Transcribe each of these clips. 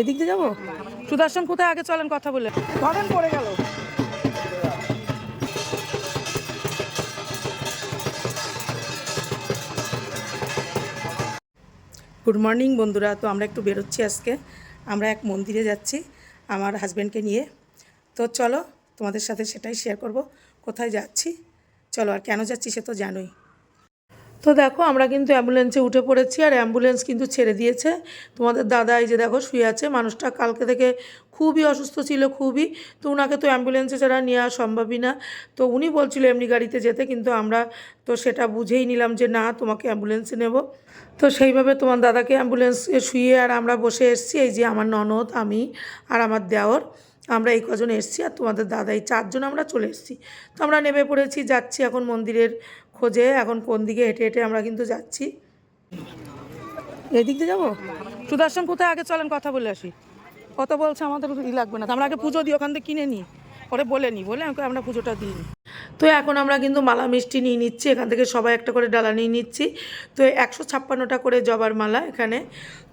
এদিক দিয়ে যাব? সুদর্শন কোথায়? আগে চলেন কথা বলে। ধরেন পড়ে গেল। গুড মর্নিং বন্ধুরা। তো আমরা একটু বেরোচ্ছি আজকে। আমরা এক মন্দিরে যাচ্ছি আমার হাজব্যান্ডকে নিয়ে। তো চলো তোমাদের সাথে সেটাই শেয়ার করব। কোথায় যাচ্ছি? চলো আর কেন যাচ্ছি সে তো জানোই। তো দেখো, আমরা কিন্তু অ্যাম্বুলেন্সে উঠে পড়েছি আর অ্যাম্বুলেন্স কিন্তু ছেড়ে দিয়েছে। তোমাদের দাদা এই যে দেখো, শুয়ে আছে। মানুষটা কালকে থেকে খুবই অসুস্থ ছিল, খুবই। তো ওনাকে তো অ্যাম্বুলেন্সে ছাড়া নেওয়া সম্ভবই না। তো উনি বলছিল এমনি গাড়িতে যেতে, কিন্তু আমরা তো সেটা বুঝেই নিলাম যে না, তোমাকে অ্যাম্বুলেন্সে নেব। তো সেইভাবে তোমার দাদাকে অ্যাম্বুলেন্সে শুয়ে আর আমরা বসে এসেছি। এই যে আমার ননদ, আমি আর আমার দেওর। আমরা এই কজন এসেছি আর তোমাদের দাদা, এই চারজন আমরা চলে এসেছি। তো আমরা নেমে পড়েছি, যাচ্ছি এখন মন্দিরের খোঁজে। এখন কোন দিকে হেঁটে হেঁটে আমরা কিন্তু যাচ্ছি। এদিক দিয়ে যাব? সুদর্শন, কোথায়? আগে চলেন, কথা বলে আসি। কত বলছে আমাদের ই লাগবে না। আমরা আগে পুজো দিই, ওখান থেকে কিনে নিই। পরে বলে নিই, বলে আমরা পুজোটা দিই তো এখন আমরা কিন্তু মালা মিষ্টি নিয়ে নিচ্ছি। এখান থেকে সবাই একটা করে ডালা নিয়ে নিচ্ছি। তো একশো ছাপ্পান্নটা করে জবার মালা এখানে।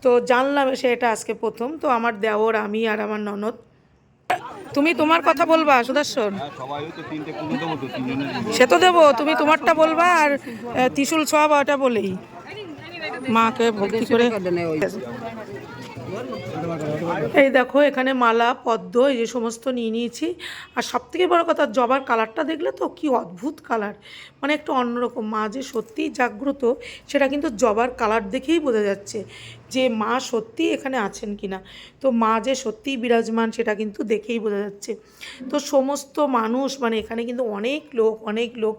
তো জানলাম এসে এটা আজকে প্রথম। তো আমার দেওর, আমি আর আমার ননদ। তুমি তোমার কথা বলবা সুদর্শন। হ্যাঁ, সে তো দেবো তুমি তোমারটা বলবা আর ত্রিশূল সব ওটা বলেই। মাকে ভক্তি করে। এই দেখো এখানে মালা পদ্ম এই যে সমস্ত নিয়ে নিয়েছি। আর সব থেকে বড় কথা জবার কালারটা দেখলে তো কি অদ্ভুত কালার। মানে একটু অন্যরকম মা যে সত্যিই জাগ্রত সেটা কিন্তু জবার কালার দেখেই বোঝা যাচ্ছে। যে মা সত্যি এখানে আছেন কিনা। তো মা যে সত্যিই বিরাজমান সেটা কিন্তু দেখেই বোঝা যাচ্ছে। তো সমস্ত মানুষ মানে এখানে কিন্তু অনেক লোক অনেক লোক,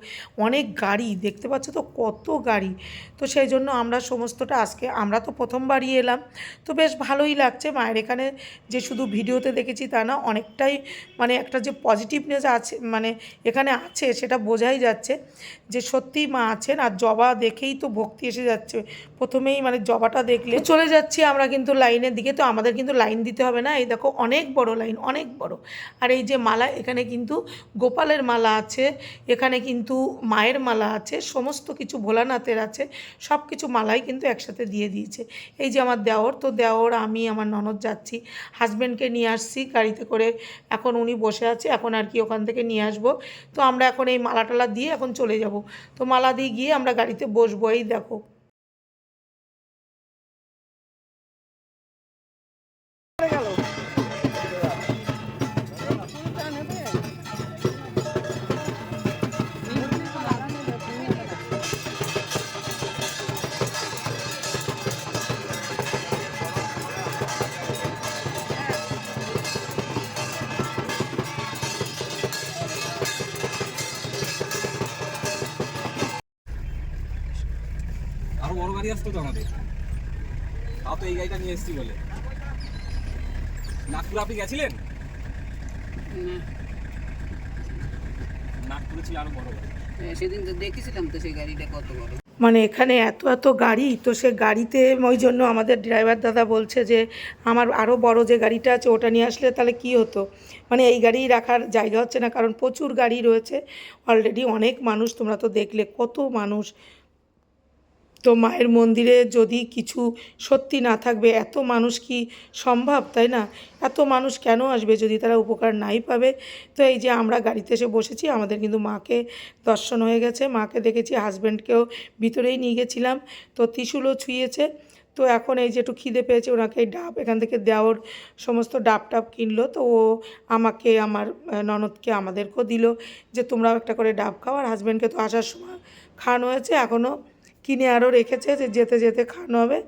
অনেক গাড়ি, দেখতে পাচ্ছ তো কত গাড়ি। তো সেই জন্য আমরা সমস্তটা আজকে, আমরা তো প্রথমবারই এলাম। তো বেশ ভালোই লাগছে, মায়ের এখানে যে শুধু ভিডিওতে দেখেছি তা না, অনেকটাই মানে একটা যে পজিটিভনেস আছে মানে এখানে আছে সেটা বোঝাই যাচ্ছে যে সত্যিই মা আছেন। আর জবা দেখেই তো ভক্তি এসে যাচ্ছে। প্রথমেই মানে জবাটা দেখলে চলে যাচ্ছি আমরা কিন্তু লাইনের দিকে। তো আমাদের কিন্তু লাইন দিতে হবে না। এই দেখো, অনেক বড় লাইন, অনেক বড়। আর এই যে মালা, এখানে কিন্তু গোপালের মালা আছে, এখানে কিন্তু মায়ের মালা আছে, সমস্ত কিছু ভোলানাথের আছে, সব কিছু মালাই কিন্তু একসাথে দিয়ে দিয়েছে। এই যে আমার দেওর, তো দেওর, আমি, আমার ননদ যাচ্ছি। হাজব্যান্ডকে নিয়ে আসছি গাড়িতে করে। এখন উনি বসে আছে, এখন আর কি ওখান থেকে নিয়ে আসব। তো আমরা এখন এই মালা টালা দিয়ে এখন চলে যাব। তো মালা দিয়ে গিয়ে আমরা গাড়িতে বসবো। এই দেখো। আসতো তো আমাদের। তাও তো এই গাড়িটা নিয়ে এসেছি বলে। নাগপুর আপনি গেছিলেন? নাগপুরে ছিল আরও বড় গাড়ি। হ্যাঁ, সেদিন তো দেখেছিলাম তো সেই গাড়িটা কত বড়। মানে এখানে এত এত গাড়ি তো সে গাড়িতে ওই জন্য আমাদের ড্রাইভার দাদা বলছে যে আমার আরও বড় যে গাড়িটা আছে ওটা নিয়ে আসলে তাহলে কি হতো? মানে এই গাড়ি রাখার জায়গা হচ্ছে না কারণ প্রচুর গাড়ি রয়েছে। অলরেডি অনেক মানুষ তোমরা তো দেখলে কত মানুষ তো মায়ের মন্দিরে যদি কিছু সত্যি না থাকবে, এত মানুষ কি সম্ভব, তাই না? এত মানুষ কেন আসবে যদি তারা উপকার নাই পাবে? তো এই যে আমরা গাড়িতে এসে বসেছি, আমাদের কিন্তু মাকে দর্শন হয়ে গেছে। মাকে দেখেছি হাজব্যান্ডকেও ভিতরেই নিয়ে গেছিলাম। তো ত্রিশুলও ছুঁয়েছে। তো এখন এই যে একটু খিদে পেয়েছে, ওনাকে এই ডাব, এখান থেকে দেওয়ার সমস্ত ডাব টাব কিনলো। তো ও আমাকে, আমার ননদকে আমাদেরকেও দিল যে তোমরাও একটা করে ডাব খাও। আর হাজব্যান্ডকে তো আসার সময় খাওয়ানো হয়েছে, এখনও কিনে আরও রেখেছে যে যেতে যেতে খাওয়ানো হবে।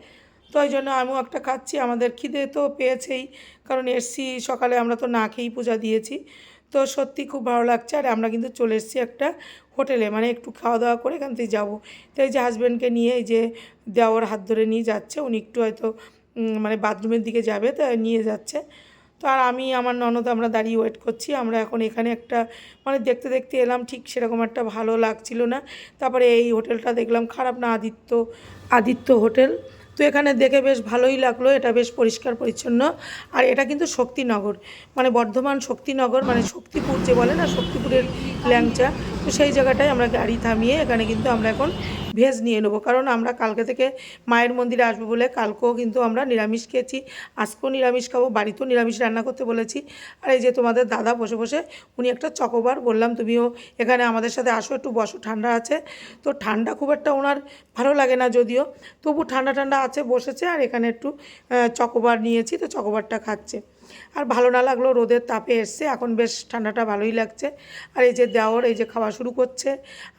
তো ওই জন্য আমিও একটা খাচ্ছি, আমাদের খিদে তো পেয়েছেই, কারণ এসছি সকালে আমরা তো না খেয়েই পূজা দিয়েছি। তো সত্যি খুব ভালো লাগছে, আর আমরা কিন্তু চলে এসেছি একটা হোটেলে মানে একটু খাওয়া দাওয়া করে এখান থেকে যাব। তো এই যে হাজব্যান্ডকে নিয়ে এই যে দেওয়ার হাত ধরে নিয়ে যাচ্ছে, উনি একটু হয়তো মানে বাথরুমের দিকে যাবে, তো নিয়ে যাচ্ছে। তো আর আমি, আমার ননদ, আমরা দাঁড়িয়ে ওয়েট করছি। আমরা এখন এখানে একটা মানে দেখতে দেখতে এলাম, ঠিক সেরকম একটা ভালো লাগছিল না। তারপরে এই হোটেলটা দেখলাম, খারাপ না, আদিত্য আদিত্য হোটেল। তো এখানে দেখে বেশ ভালোই লাগল, এটা বেশ পরিষ্কার পরিচ্ছন্ন। আর এটা কিন্তু শক্তিনগর মানে বর্ধমান শক্তিনগর মানে শক্তিপুর যে বলে না, শক্তিপুরের ল্যাংচা। তো সেই জায়গাটায় আমরা গাড়ি থামিয়ে এখানে কিন্তু আমরা এখন ভেজ নিয়ে নেব। কারণ আমরা কালকে থেকে মায়ের মন্দিরে আসব বলে কালকেও কিন্তু আমরা নিরামিষ খেয়েছি, আজকেও নিরামিষ খাব, বাড়িতেও নিরামিষ রান্না করতে বলেছি। আর এই যে তোমাদের দাদা বসে বসে উনি একটা চকোবার বললাম, তুমিও এখানে আমাদের সাথে আসো, একটু বসো, ঠান্ডা আছে। তো ঠান্ডা খুব একটা ওনার ভালো লাগে না যদিও, তবু ঠান্ডা ঠান্ডা আছে, বসেছে আর এখানে একটু চকোবার নিয়েছি, তো চকোবারটা খাচ্ছে। আর ভালো না লাগল, রোদের তাপে এসছে, এখন বেশ ঠান্ডাটা ভালোই লাগছে। আর এই যে দেওর এই যে খাওয়া শুরু করছে,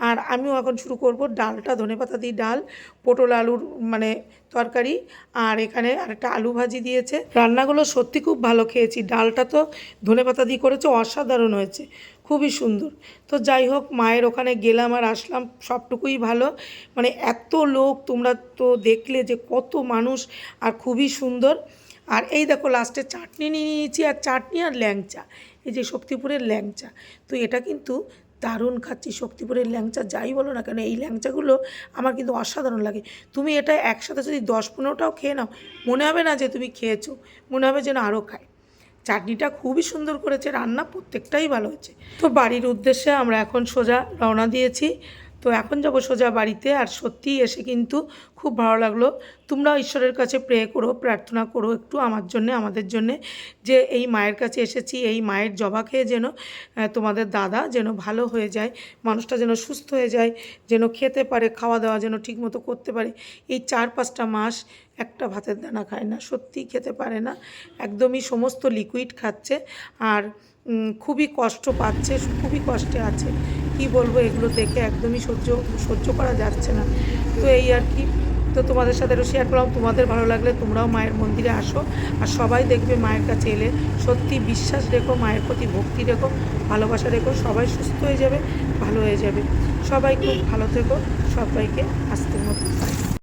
আর আমিও এখন শুরু করব ডালটা ধনেপাতা দিয়ে ডাল, পটল আলুর মানে তরকারি, আর এখানে আরেকটা আলু ভাজি দিয়েছে। রান্নাগুলো সত্যি খুব ভালো খেয়েছি, ডালটা তো ধনেপাতা দিয়ে করেছে, অসাধারণ হয়েছে, খুবই সুন্দর। তো যাই হোক, মায়ের ওখানে গেলাম আর আসলাম, সবটুকুই ভালো। মানে এত লোক, তোমরা তো দেখলে যে কত মানুষ, আর খুবই সুন্দর। আর এই দেখো লাস্টে চাটনি নিয়ে নিয়েছি, আর চাটনি আর ল্যাংচা। এই যে শক্তিপুরের ল্যাংচা, তো এটা কিন্তু দারুণ খাচ্ছি শক্তিপুরের ল্যাংচা, যাই বলো না কেন, এই ল্যাংচাগুলো আমার কিন্তু অসাধারণ লাগে। তুমি এটা একসাথে যদি দশ পনেরোটাও খেয়ে নাও, মনে হবে না যে তুমি খেয়েছো, মনে হবে যেন আরও খাই চাটনিটা খুবই সুন্দর করেছে, রান্না প্রত্যেকটাই ভালো হয়েছে। তো বাড়ির উদ্দেশ্যে আমরা এখন সোজা রওনা দিয়েছি। তো এখন যাব সোজা বাড়িতে আর সত্যিই এসে কিন্তু খুব ভালো লাগল। তোমরা ঈশ্বরের কাছে প্রে করো, প্রার্থনা করো একটু আমার জন্যে, আমাদের জন্যে, যে এই মায়ের কাছে এসেছি, এই মায়ের জবা খেয়ে যেন তোমাদের দাদা যেন ভালো হয়ে যায়, মানুষটা যেন সুস্থ হয়ে যায়, যেন খেতে পারে, খাওয়া দাওয়া যেন ঠিকমতো করতে পারে। এই চার পাঁচটা মাস একটা ভাতের দানা খায় না, সত্যিই খেতে পারে না। একদমই সমস্ত লিকুইড খাচ্ছে আর খুবই কষ্ট পাচ্ছে, খুবই কষ্টে আছে। কি বলব, এগুলো দেখে একদমই সহ্য সহ্য করা যাচ্ছে না। তো এই আর কি। তো তোমাদের সাথে আরও শেয়ার করলাম। তোমাদের ভালো লাগলে তোমরাও মায়ের মন্দিরে আসো। আর সবাই দেখবে মায়ের কাছে এলে। সত্যি বিশ্বাস রেখো, মায়ের প্রতি ভক্তি রেখো, ভালোবাসা রেখো। সবাই সুস্থ হয়ে যাবে, ভালো হয়ে যাবে। সবাই খুব ভালো থেকো। সবাইকে আসতে মতো.